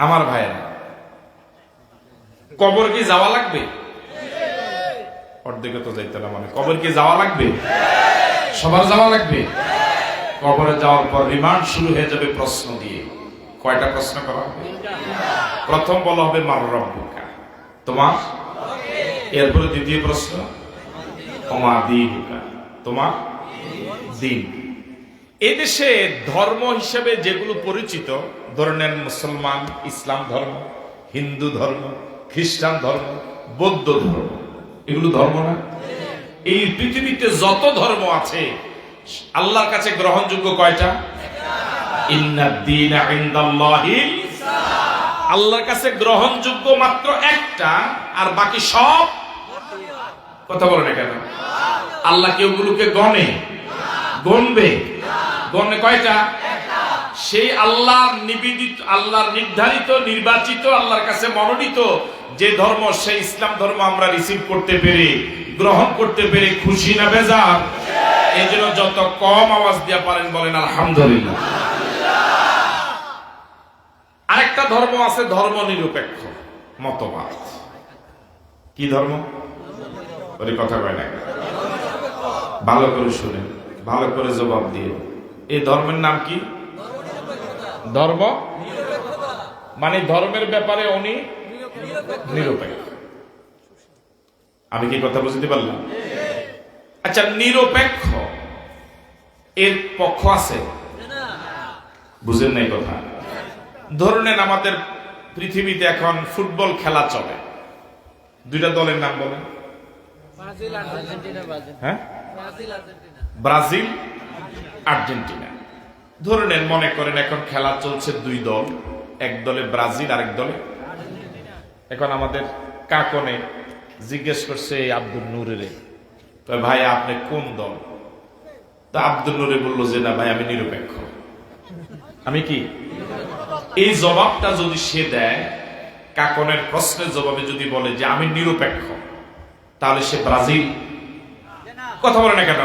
আমার ভাইয়েরা কবর কি যাওয়া লাগবে? অর্ধেকে তো যাইতে না মানে। কবর কি যাওয়া লাগবে? সবার যাওয়া লাগবে? কবরে যাওয়ার পর রিমান্ড শুরু হয়ে যাবে প্রশ্ন দিয়ে। কয়টা প্রশ্ন করা হবে? প্রথম বলা হবে, মার রব্বুকা। তোমার? এরপরে দ্বিতীয় প্রশ্ন তোমার দিনুকা। তোমার? দিন। এদেশে ধর্ম হিসেবে যেগুলো পরিচিত ধরে নেন মুসলমান, ইসলাম ধর্ম, হিন্দু ধর্ম, খ্রিস্টান ধর্ম, বৌদ্ধ ধর্ম, এগুলো ধর্ম না? এই পৃথিবীতে যত ধর্ম আছে, আল্লাহর কাছে গ্রহণযোগ্য কয়টা? আল্লাহর কাছে গ্রহণযোগ্য মাত্র একটা, আর বাকি সব? কথা বলে না কেন আল্লাহ কি ওগুলোকে গনে গনে কয়টা? সেই আল্লাহর নিবেদিত, আল্লাহর নির্ধারিত, নির্বাচিত, আল্লাহর কাছে মনোনীত যে ধর্ম, সেই ইসলাম ধর্ম আমরা রিসিভ করতে পেরে, গ্রহণ করতে পেরে খুশি না বেজার? এই জন্য যত কম আওয়াজ দিয়া পারেন বলেন, আলহামদুলিল্লাহ। আরেকটা ধর্ম আছে ধর্ম নিরপেক্ষ মতবাদ। কি ধর্ম? কথা কয় না। ভালো করে শুনেন, ভালো করে জবাব দিয়ে। এই ধর্মের নাম কি? ধর্ম? মানে ধর্মের ব্যাপারে উনি নিরপেক্ষ। আমি কি কথা বুঝতে পারলাম? আচ্ছা নিরপেক্ষ এর পক্ষ আছে। বুঝেন নাই কথা? ধরে আমাদের পৃথিবীতে এখন ফুটবল খেলা চলে। দুইটা দলের নাম বলেন। Brazil Argentina. ধরে নেন, মনে করেন এখন খেলা চলছে দুই দল, এক দলে ব্রাজিল, আরেক দলে। এখন আমাদের কাকনে জিজ্ঞেস করছে, এই আব্দুল নূরের। ভাই, আপনি কোন দল? তা আব্দুল নূরে বলল যে, না ভাই, আমি নিরপেক্ষ। আমি কি? এই জবাবটা যদি সে দেয়, কাকনের প্রশ্নের জবাবে যদি বলে যে, আমি নিরপেক্ষ, তাহলে সে ব্রাজিল? কথা বলে না কেন?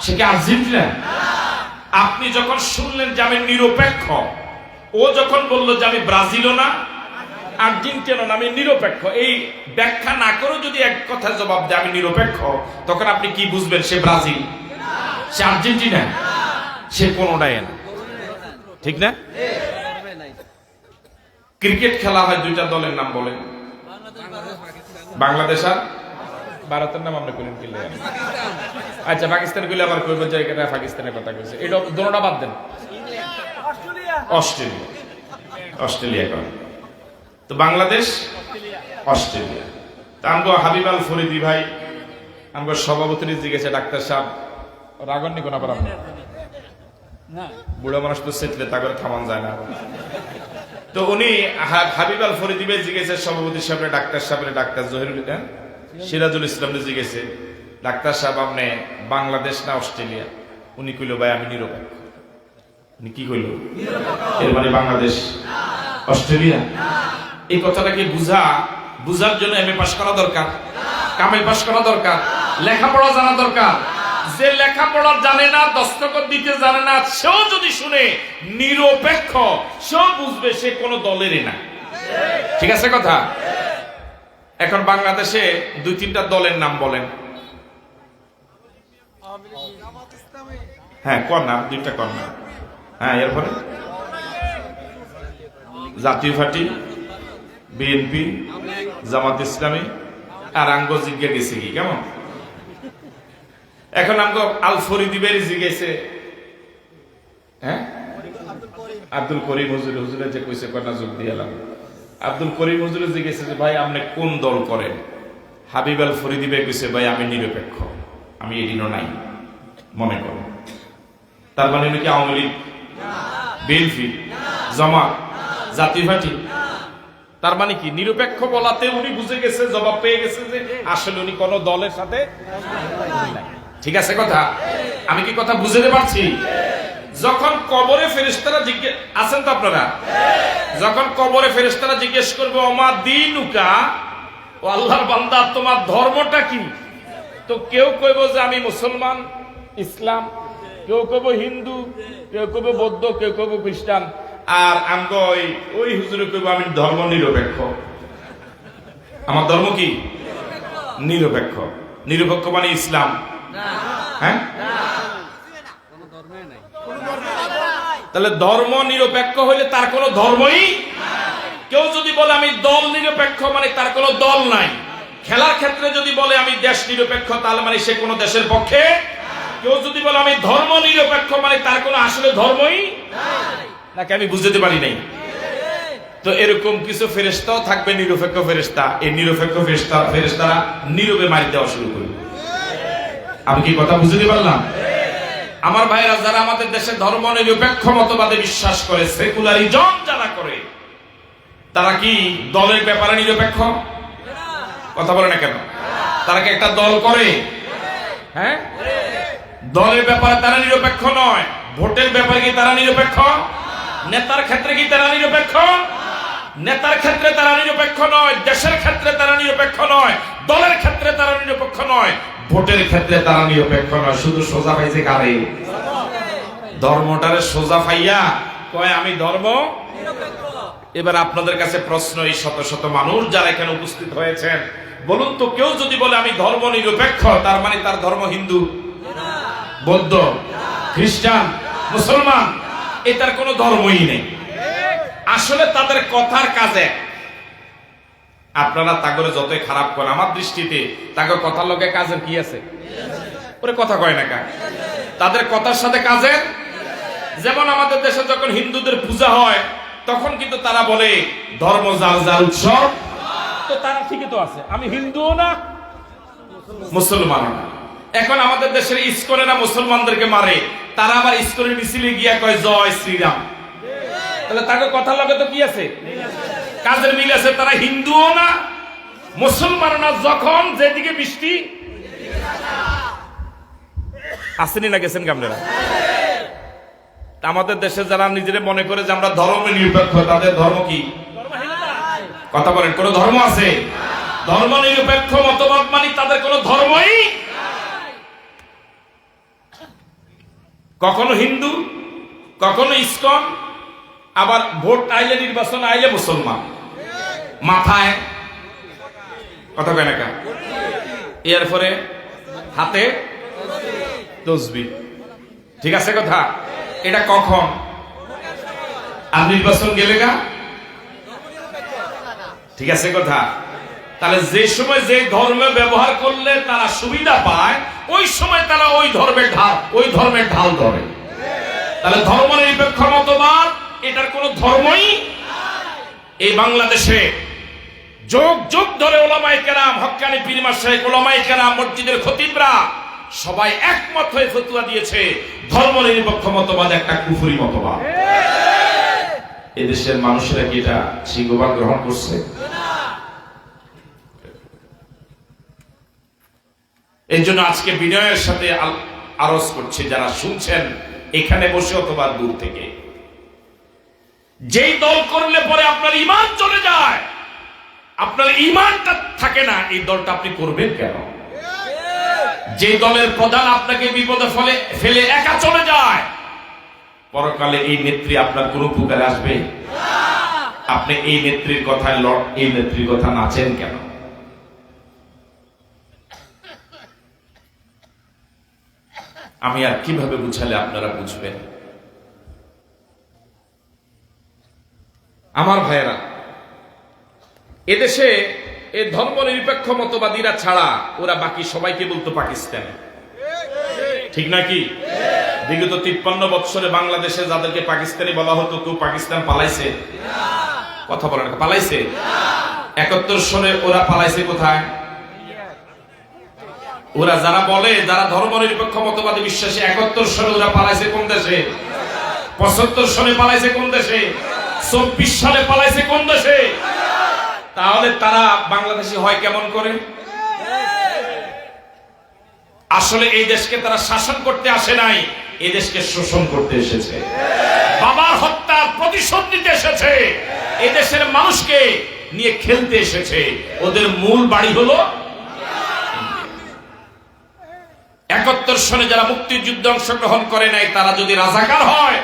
সে কি আর্জেন্টিনা? আপনি যখন শুনলেন যে আমি নিরপেক্ষ, ও যখন বলল যে আমি ব্রাজিলও না আর্জেন্টিনা না, আমি নিরপেক্ষ, এই ব্যাখ্যা না করেও যদি এক কথা জবাব দেয়, আমি নিরপেক্ষ, তখন আপনি কি বুঝবেন সে ব্রাজিল? সে আর্জেন্টিনা? সে কোনোটাই না। ঠিক না? ক্রিকেট খেলা হয় দুইটা দলের নাম বলেন। বাংলাদেশ আর? ভারতের নাম আমরা করিম কিনলে আচ্ছা পাকিস্তান কইলে আবার কইব যে এখানে পাকিস্তানের কথা কইছে। এটা দোনোটা বাদ দেন। অস্ট্রেলিয়া। অস্ট্রেলিয়া। কর তো বাংলাদেশ অস্ট্রেলিয়া। তা আমগো হাবিব আল ফরিদি ভাই আমগো সভাপতি জিজ্ঞেসে ডাক্তার সাহেব রাগন নিকোনা পারাম না। বুড়ো মানুষ তো সেটলে তা করে থামান যায় না। তো উনি হাবিব আল ফরিদি ভাই জিজ্ঞেসে সভাপতি সাহেব ডাক্তার সাহেব ডাক্তার জহিরুল? সিরাজুল ইসলাম জিজ্ঞেসে ডাক্তার সাহেব আপনি বাংলাদেশ না অস্ট্রেলিয়া। উনি কইল, ভাই, আমি নিরপেক্ষ। উনি কি কইল? এর মানে বাংলাদেশ, অস্ট্রেলিয়া? এই কথাটাকে বুঝা? বুঝার জন্য এমএ পাস করা দরকার কামেল পাস করা দরকার, লেখাপড়া জানা দরকার। যে লেখাপড়া জানে না, দস্তখত দিতে জানে না, সেও যদি শুনে নিরপেক্ষ, সেও বুঝবে সে কোনো দলেরই না। ঠিক আছে কথা? এখন বাংলাদেশে দুই তিনটা দলের নাম বলেন। হ্যাঁ না দুইটা না হ্যাঁ এরপরে? জাতীয় পার্টি, বিএনপি, জামাত ইসলামী আর আঙ্গ জিজ্ঞা গেছে কি, কেমন? এখন আমগো আল ফরিদিবের জিজ্ঞেসে হ্যাঁ? আব্দুল করিম। হুজুর, হুজুরে যে কইছে কন্যা যোগ দিয়ে এলাম? আব্দুল করিম হুজুরে জিজ্ঞেসে যে, ভাই, আপনি কোন দল করেন? হাবিব আল ফরিদিবে কইছে, ভাই, আমি নিরপেক্ষ। আমি এদিনও নাই, মনে করো। তার মানে নাকি আওয়ামী লীগ? বিএনপি? জমা জাতীয় পার্টি? তার মানে কি, নিরপেক্ষ বলাতে উনি বুঝে গেছে, জবাব পেয়ে গেছে যে আসলে উনি কোন দলের সাথে ঠিক আছে কথা? আমি কি কথা বুঝতে পারছি? যখন কবরে ফেরেশতারা জিজ্ঞেস আছেন তো আপনারা? যখন কবরে ফেরেশতারা জিজ্ঞেস করবে, ওমা দিনুকা? ও আল্লাহর বান্দা, তোমার ধর্মটা কি? তো কেউ কইব যে, আমি মুসলমান, ইসলাম। কেউ কইব হিন্দু, কেউ কইব বৌদ্ধ, কেউ কইব খ্রিস্টান। আর আমগো ওই ওই হুজুরে কইব, আমি ধর্ম নিরপেক্ষ। আমার ধর্ম কি? নিরপেক্ষ। নিরপেক্ষ মানে ইসলাম। হ্যাঁ কোনো ধর্মে নাই তাহলে ধর্ম নিরপেক্ষ হইলে তার কোনো ধর্মই কেউ যদি বলে আমি দল নিরপেক্ষ মানে তার কোনো দল নাই। খেলার ক্ষেত্রে যদি বলে আমি দেশ নিরপেক্ষ, তাহলে মানে সে কোনো দেশের পক্ষে কেউ যদি বলে আমি ধর্ম নিরপেক্ষ মানে তার কোনো আসলে ধর্মই নাকি আমি বুঝতে পারি নাই? তো এরকম কিছু ফেরেস্তাও থাকবে নিরপেক্ষ ফেরেস্তা এই নিরপেক্ষ ফেরেস্তা ফেরেস্তারা নীরবে মারি দেওয়া শুরু করবে। আমি কি কথা বুঝতে পারলাম? আমার ভাইরা যারা আমাদের দেশে ধর্ম নিরপেক্ষ মতবাদে বিশ্বাস করে সেকুলারিজম যারা করে, তারা কি দলের ব্যাপারে নিরপেক্ষ? কথা বলে না কেন? তারা কি একটা দল করে? হ্যাঁ? দলের ব্যাপারে তারা নিরপেক্ষ নয়। ভোটের ব্যাপারে কি তারা নিরপেক্ষ? নেতার ক্ষেত্রে কি তারা নিরপেক্ষ? নেতার ক্ষেত্রে তারা নিরপেক্ষ নয়, দেশের ক্ষেত্রে তারা নিরপেক্ষ নয়, দলের ক্ষেত্রে তারা নিরপেক্ষ নয়। ভোটের ক্ষেত্রে তারা নিরপেক্ষ নয়, শুধু সোজা পাইছে কারে? ধর্মটারে সোজা পাইয়া কয়, আমি ধর্ম? এবার আপনাদের কাছে প্রশ্ন, এই শত শত মানুষ যারা এখানে উপস্থিত হয়েছেন, বলুন তো, কেউ যদি বলে, আমি ধর্ম নিরপেক্ষ তার মানে তার ধর্ম হিন্দু? বৌদ্ধ? খ্রিস্টান? মুসলমান? এটার কোনো ধর্মই নেই। আসলে তাদের কথার কাজে আপনারা তাগরে যতই খারাপ করেন, আমার দৃষ্টিতে তাকে কথার লোকে কাজের কি আছে? ওরে কথা কয় না কা তাদের কথার সাথে কাজের? যেমন আমাদের দেশে যখন হিন্দুদের পূজা হয়, তখন কিন্তু তারা বলে, ধর্ম যার যার উৎসব তো তারা ঠিকই তো আছে। আমি হিন্দুও না মুসলমান এখন আমাদের দেশের ইস্কনেরা মুসলমানদেরকে মারে, তারা আবার ইস্কনের মিছিলে গিয়া কয়, জয় শ্রীরাম। তাহলে তাকে কথা লাগে তো কি আছে? কাজের মিল আছে, তারা হিন্দুও না মুসলমান না, যখন যেদিকে বৃষ্টি। আসেনি না, গেছেন কামড়েরা আমাদের দেশে যারা নিজেরা মনে করে যে আমরা ধর্ম নিরপেক্ষ, তাদের ধর্ম কি? কথা বলেন, কোন ধর্ম আছে? ধর্ম নিরপেক্ষ, মতবাদ মানে তাদের কোন ধর্মই কখনো হিন্দু, কখনো ইসকন আবার ভোট আইলে নির্বাচন আইলে মুসলমান। মাথায় কথা কয় না কা? এরপরে হাতে তসবি। ঠিক আছে কথা? এটা কখন? আর নির্বাচন গেলে গা? ঠিক আছে কথা? তাহলে যে সময় যে ধর্ম ব্যবহার করলে তারা সুবিধা পায়, ওই সময় তারা ওই ধর্মের ঢাল, ওই ধর্মের ঢাল ধরে। তাহলে ধর্ম নিরপেক্ষ মতবাদ এটার কোন ধর্মই এই বাংলাদেশে যোগ যোগ ধরে ওলামাই কেরাম হক্কানি পীরমা শেখ ওলামাই কেরাম, মসজিদের খতিবরা সবাই একমত হয়ে ফতুয়া দিয়েছে, ধর্ম নিরপেক্ষ মতবাদ একটা কুফুরি মতবাদ। এদেশের মানুষেরা কি এটা সিংহবাদ গ্রহণ করছে? এই জন্য আজকে বিনয়ের সাথে আরজ করছি, যারা শুনছেন, এখানে বসে অথবা দূর থেকে। যেই দল করলে পরে আপনার ইমান চলে যায়, আপনার ইমানটা থাকে না, এই দলটা আপনি করবেন কেন? যে দলের প্রধান আপনাকে বিপদে ফলে, ফেলে একা চলে যায়, পরকালে এই নেত্রী আপনার কোন উপকারে আসবে? আপনি এই নেত্রীর কথায় লট এই নেত্রীর কথা নাচেন কেন? আমি আর কীভাবে বুঝালে আপনারা বুঝবেন? আমার ভাইয়েরা, এদেশে এ ধর্ম নিরপেক্ষ মতবাদীরা ছাড়া ওরা বাকি সবাইকে বলতো পাকিস্তান। ঠিক নাকি? বিগত তিপ্পান্ন বৎসরে বাংলাদেশে যাদেরকে পাকিস্তানি বলা হতো, কেউ পাকিস্তান পালাইছে? কথা বলেন পালাইছে? একাত্তর সনে ওরা পালাইছে কোথায়? ওরা যারা বলে, যারা ধর্ম নিরপেক্ষ মতবাদী বিশ্বাসী, একাত্তর সনে ওরা পালাইছে কোন দেশে? পঁচাত্তর সনে পালাইছে কোন দেশে? চব্বিশ সালে পালাইছে কোন দেশে? তাহলে তারা বাংলাদেশি হয় কেমন করে? আসলে এই দেশকে তারা শাসন করতে আসে নাই, এই দেশকে শোষণ করতে এসেছে। বাবার হত্যার প্রতিশোধ নিতে এসেছে। এই দেশের মানুষকে নিয়ে খেলতে এসেছে। ওদের মূল বাড়ি হলো একাত্তর সনে যারা মুক্তিযুদ্ধে অংশগ্রহণ করে নাই, তারা যদি রাজাকার হয়,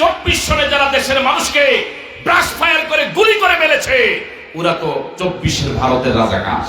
চব্বিশ সনে যারা দেশের মানুষকে ব্রাশ ফায়ার করে গুলি করে ফেলেছে ওরা তো চব্বিশের ভারতের রাজাকার।